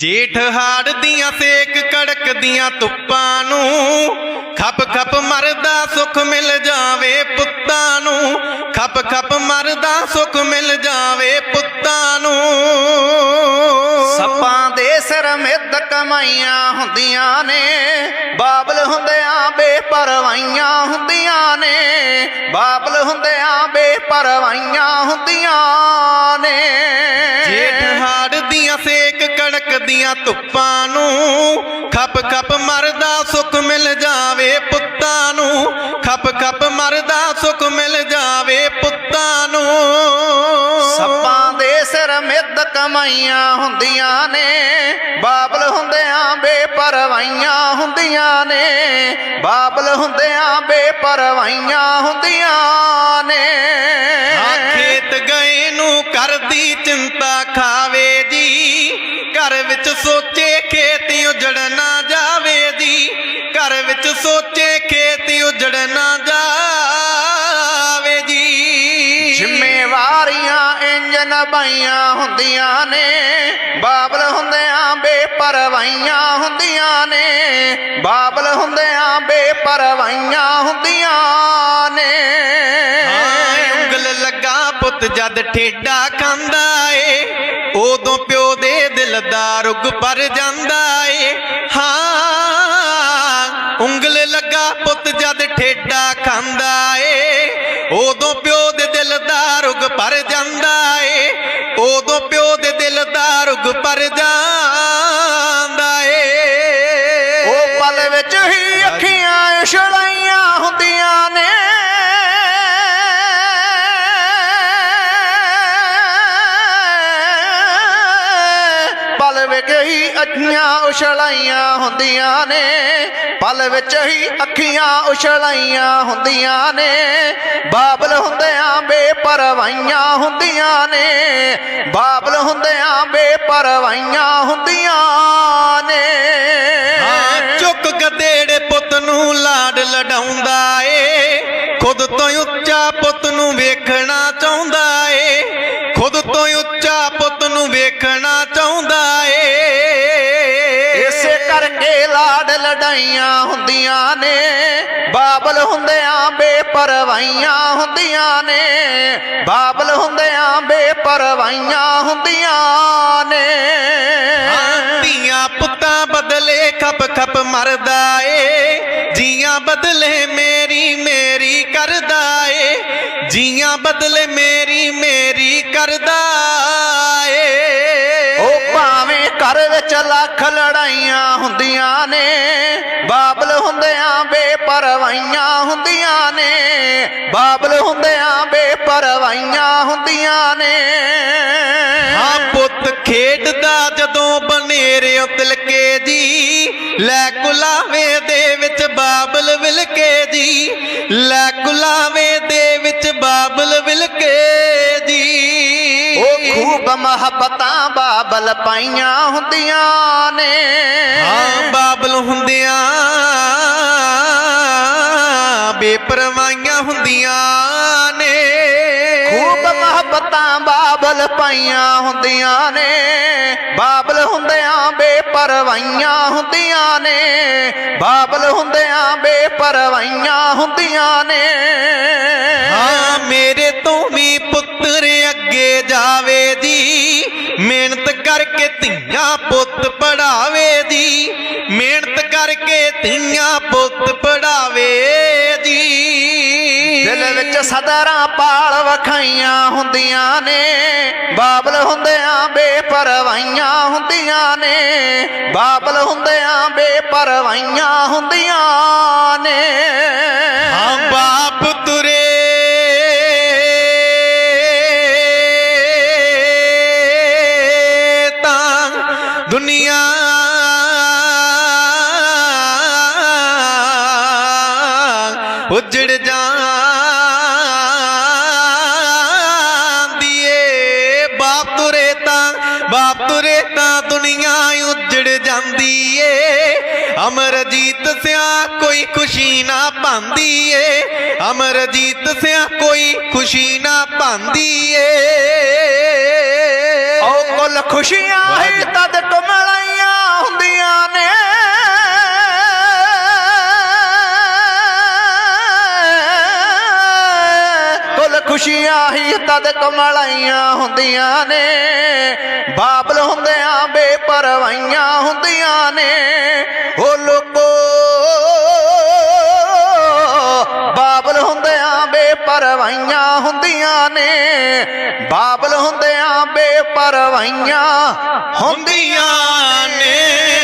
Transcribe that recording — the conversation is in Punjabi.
ਜੇਠ ਹਾੜ ਦੀਆਂ ਸੇਕ ਕੜਕਦੀਆਂ ਧੁੱਪਾਂ ਨੂੰ ਖੱਪ ਖੱਪ ਮਰਦਾ ਸੁੱਖ ਮਿਲ ਜਾਵੇ ਪੁੱਤਾਂ ਨੂੰ ਖੱਪ ਖੱਪ ਮਰਦਾ ਸੁੱਖ ਮਿਲ ਜਾਵੇ ਪੁੱਤਾਂ ਨੂੰ। ਸੱਪਾਂ ਦੇ ਸਿਰ ਮਿੱਦ ਕਮਾਈਆਂ ਹੁੰਦੀਆਂ ਨੇ ਬਾਬਲ ਹੁੰਦਿਆਂ ਬੇਪਰਵਾਈਆਂ ਹੁੰਦੀਆਂ ਨੇ ਬਾਬਲ ਹੁੰਦਿਆਂ ਬੇਪਰਵਾਈਆਂ ਹੁੰਦੀਆਂ ਨੇ। ਜੇਠ ਹਾੜ ਦੀਆਂ ਸੇਕ ਧੁੱਪਾਂ ਨੂੰ ਖੱਪ ਖੱਪ ਮਰਦਾ ਸੁੱਖ ਮਿਲ ਜਾਵੇ ਪੁੱਤਾਂ ਨੂੰ ਖੱਪ ਖੱਪ ਮਰਦਾ ਸੁੱਖ ਮਿਲ ਜਾਵੇ ਪੁੱਤਾਂ ਨੂੰ। ਸੱਪਾਂ ਦੇ ਸਿਰ ਮਿੱਦ ਕਮਾਈਆਂ ਹੁੰਦੀਆਂ ਨੇ ਬਾਬਲ ਹੁੰਦਿਆਂ ਬੇਪਰਵਾਈਆਂ ਹੁੰਦੀਆਂ ਨੇ ਬਾਬਲ ਹੁੰਦਿਆਂ ਬੇਪਰਵਾਈਆਂ ਹੁੰਦੀਆਂ ਨੇ। ਆ ਖੇਤ ਗਏ ਨੂੰ ਕਰਦੀ ਚਿੰਤਾ ਖਾਵੇ ਇੰਜ ਹੁੰਦੀਆਂ ਨੇ, ਬਾਬਲ ਹੁੰਦਿਆਂ ਬੇਪਰਵਾਈਆਂ ਹੁੰਦੀਆਂ ਨੇ, ਬਾਬਲ ਹੁੰਦਿਆਂ ਬੇਪਰਵਾਈਆਂ ਹੁੰਦੀਆਂ ਨੇ। ਉਂਗਲ ਲੱਗਾ ਪੁੱਤ ਜਦ ਠੇਡਾ ਖਾਂਦਾ ਏ, ਉਦੋਂ ਪਿਓ ਦੇ ਦਿਲ ਦਾ ਰੁਗ ਪਰ ਜਾਂਦਾ ਏ। ਹਾਂ, ਉਂਗਲ ਲੱਗਾ ਪੁੱਤ ਜਦ ਠੇਡਾ ਖਾਂਦਾ ਏ ਉਦੋਂ ਪਿਓ ਦੇ ਦਿਲ ਦਾ ਰੁਗ ਪਰ ਜਾਂਦਾ ਏ। ਉਦੋਂ ਪਿਓ ਦੇ ਦਿਲ ਦਾ ਰੁਗ ਪਰ ਜਾਂਦਾ ਵਿੱਚ ਹੀ ਅੱਖੀਆਂ ਉਛਲਾਈਆਂ ਹੁੰਦੀਆਂ ਨੇ। ਪਲ ਵਿੱਚ ਹੀ ਅੱਖੀਆਂ ਉਛਲਾਈਆਂ ਹੁੰਦੀਆਂ ਨੇ। ਬਾਬਲ ਹੁੰਦਿਆਂ ਬੇਪਰਵਾਈਆਂ ਹੁੰਦੀਆਂ ਨੇ। ਬਾਬਲ ਹੁੰਦਿਆਂ ਬੇਪਰਵਾਈਆਂ ਹੁੰਦੀਆਂ ਨੇ। ਚੁੱਕ ਗਦੇੜੇ ਪੁੱਤ ਨੂੰ ਲਾਡ ਲਡਾਉਂਦਾ ਏ। ਖੁਦ ਤੋਂ ਉੱਚਾ ਪੁੱਤ ਨੂੰ ਵੇਖਣਾ ਚਾਹੁੰਦਾ ਏ। ਲੜਾਈਆਂ ਹੁੰਦੀਆਂ ਨੇ ਬਾਬਲ ਹੁੰਦਿਆਂ ਬੇਪਰਵਾਹੀਆਂ ਹੁੰਦੀਆਂ ਨੇ ਬਾਬਲ ਹੁੰਦਿਆਂ ਬੇਪਰਵਾਹੀਆਂ ਹੁੰਦੀਆਂ ਨੇ। ਹਾਂ, ਧੀਆਂ ਪੁੱਤਾਂ ਬਦਲੇ ਖੱਪ ਖੱਪ ਮਰਦਾ ਏ ਜੀਆਂ ਬਦਲੇ ਮੇਰੀ ਮੇਰੀ ਕਰਦਾ ਏ ਜੀਆਂ ਬਦਲੇ ਮੇਰੀ ਮੇਰੀ ਲੱਖ ਲੜਾਈਆਂ ਹੁੰਦੀਆਂ ਨੇ, ਬਾਬਲ ਹੁੰਦਿਆਂ ਬੇਪਰਵਾਈਆਂ ਹੁੰਦੀਆਂ ਨੇ, ਬਾਬਲ ਹੁੰਦਿਆਂ ਬੇਪਰਵਾਈਆਂ ਹੁੰਦੀਆਂ ਨੇ। ਹਾਂ ਪੁੱਤ ਖੇਡਦਾ ਜਦੋਂ ਬਨੇਰੇ ਉਤਲਕੇ ਜੀ, ਲੈ ਕੁਲਾਵੇ ਦੇ ਵਿੱਚ ਬਾਬਲ ਵਿਲਕੇ ਜੀ, ਲੈ ਕੁਲਾਵੇ ਦੇ ਵਿੱਚ ਬਾਬਲ ਵਿਲਕੇ ਜੀ। ਖੂਬ ਮੁਹੱਬਤਾਂ ਬਾਬਲ ਪਾਈਆਂ ਹੁੰਦੀਆਂ ਨੇ। ਹਾਂ ਬਾਬਲ ਹੁੰਦਿਆਂ ਬੇਪਰਵਾਹੀਆਂ ਹੁੰਦੀਆਂ ਨੇ। ਖੂਬ ਮੁਹੱਬਤਾਂ ਬਾਬਲ ਪਾਈਆਂ ਹੁੰਦੀਆਂ ਨੇ। ਬਾਬਲ ਹੁੰਦਿਆਂ ਬੇਪਰਵਾਈਆਂ ਹੁੰਦੀਆਂ ਨੇ। ਬਾਬਲ ਹੁੰਦਿਆਂ ਬੇਪਰਵਾਈਆਂ ਹੁੰਦੀਆਂ ਨੇ। ਹਾਂ ਮੇਰੇ ਤੋਂ ਵੀ ਪੁੱਤਰ ਅੱਗੇ ਜਾਵੇ। ਧੀਆਂ ਪੁੱਤ ਪੜਾਵੇ ਦੀ, ਮਿਹਨਤ ਕਰਕੇ ਧੀਆਂ ਪੁੱਤ ਪੜਾਵੇ ਦੀ। ਦਿਲ ਵਿੱਚ ਸਦਰਾਂ ਪਾਲ ਵਖਾਈਆਂ ਹੁੰਦੀਆਂ ਨੇ, ਬਾਬਲ ਹੁੰਦਿਆਂ ਬੇਪਰਵਾਈਆਂ ਹੁੰਦੀਆਂ ਨੇ, ਬਾਬਲ ਹੁੰਦਿਆਂ ਬੇਪਰਵਾਈਆਂ ਹੁੰਦੀਆਂ ਨੇ। ਉਜੜ ਜਾਂਦੀ ਏ ਬਾਪ ਤੁਰੇ ਤਾਂ ਬਾਪ ਤੁਰੇ ਤਾਂ ਦੁਨੀਆ ਉਜੜ ਜਾਂਦੀ ਏ ਅਮਰਜੀਤ ਸਿਆ ਕੋਈ ਖੁਸ਼ੀ ਨਾ ਪਾਉਂਦੀ ਏ ਅਮਰਜੀਤ ਸਿਆ ਕੋਈ ਖੁਸ਼ੀ ਨਾ ਪਾਉਂਦੀ ਏ ਓ ਕੁੱਲ ਖੁਸ਼ੀਆਂ ਹੀ ਤਦ ਕਮਲਾਈਆਂ ਖੁਸ਼ੀਆਂ ਹੀ ਤਦ ਕਮਲਾਈਆਂ ਹੁੰਦੀਆਂ ਨੇ। ਬਾਬਲ ਹੁੰਦਿਆਂ ਬੇਪਰਵਾਈਆਂ ਹੁੰਦੀਆਂ ਨੇ। ਉਹ ਲੋਕੋ, ਬਾਬਲ ਹੁੰਦਿਆਂ ਬੇਪਰਵਾਈਆਂ ਹੁੰਦੀਆਂ ਨੇ। ਬਾਬਲ ਹੁੰਦਿਆਂ ਬੇਪਰਵਾਈਆਂ ਹੁੰਦੀਆਂ ਨੇ।